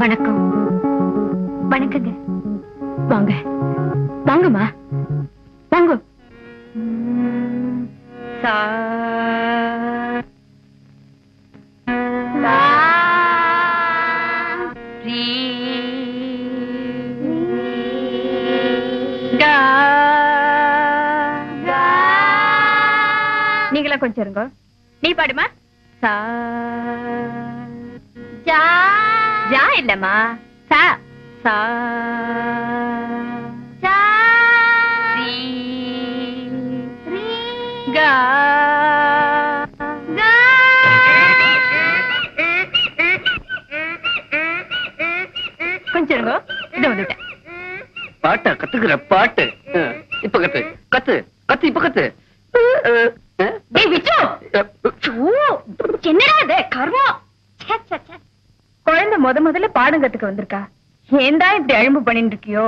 வணக்கம். வணக்கங்க. வாங்க. வாங்கம்மா. வாங்க. சா ரீ நீங்களா கொஞ்சம் இருங்க. நீ பாடுமா? சா ஜா. ஜா இல்லம்மா சா சா ஜா ரீ ரீ கா கா. கொஞ்சம் இருங்க இதை வந்துட்டேன். பாட்டா கத்துக்கிற பாட்டு. இப்ப கத்து. கத்து கத்து இப்ப கத்து. என்னடா இது? கர்மம் முத முதல்ல பாடம் கத்துக்க வந்திருக்கா? ஏன்டா இப்படி அழும்பு பண்ணிட்டு இருக்கியோ?